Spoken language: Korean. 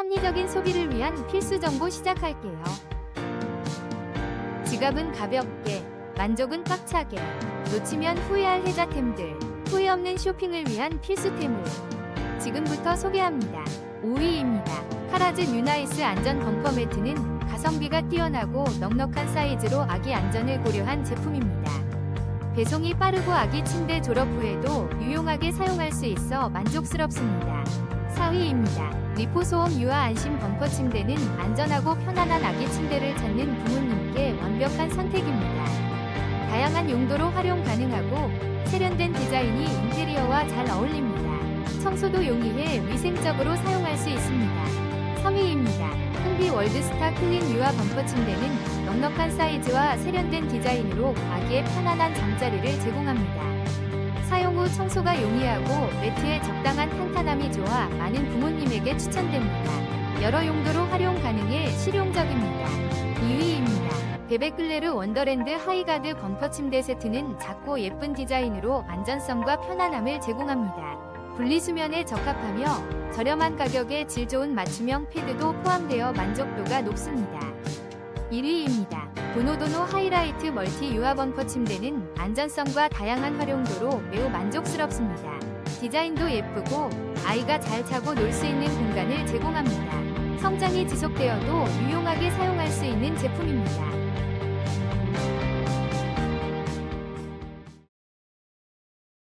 합리적인 소비를 위한 필수 정보 시작할게요. 지갑은 가볍게, 만족은 꽉차게, 놓치면 후회할 혜자템들, 후회 없는 쇼핑을 위한 필수템을 지금부터 소개합니다. 5위입니다. 카라즈 뉴나이스 안전 범퍼 매트는 가성비가 뛰어나고 넉넉한 사이즈로 아기 안전을 고려한 제품입니다. 배송이 빠르고 아기 침대 졸업 후에도 유용하게 사용할 수 있어 만족스럽습니다. 4위입니다. 리포소음 유아 안심 범퍼 침대는 안전하고 편안한 아기 침대를 찾는 부모님께 완벽한 선택입니다. 다양한 용도로 활용 가능하고 세련된 디자인이 인테리어와 잘 어울립니다. 청소도 용이해 위생적으로 사용할 수 있습니다. 3위입니다. 흥비 월드스타 클린 유아 범퍼 침대는 넉넉한 사이즈와 세련된 디자인으로 아기의 편안한 잠자리를 제공합니다. 사용 후 청소가 용이하고 매트의 적당한 탄탄함이 좋아 많은 부모님에게 추천됩니다. 여러 용도로 활용 가능해 실용적입니다. 2위입니다. 베베클레르 원더랜드 하이가드 범퍼 침대 세트는 작고 예쁜 디자인으로 안전성과 편안함을 제공합니다. 분리수면에 적합하며 저렴한 가격에 질 좋은 맞춤형 패드도 포함되어 만족도가 높습니다. 1위입니다. 도노도노 하이라이트 멀티 유아 범퍼 침대는 안전성과 다양한 활용도로 매우 만족스럽습니다. 디자인도 예쁘고 아이가 잘 자고 놀 수 있는 공간을 제공합니다. 성장이 지속되어도 유용하게 사용할 수 있는 제품입니다.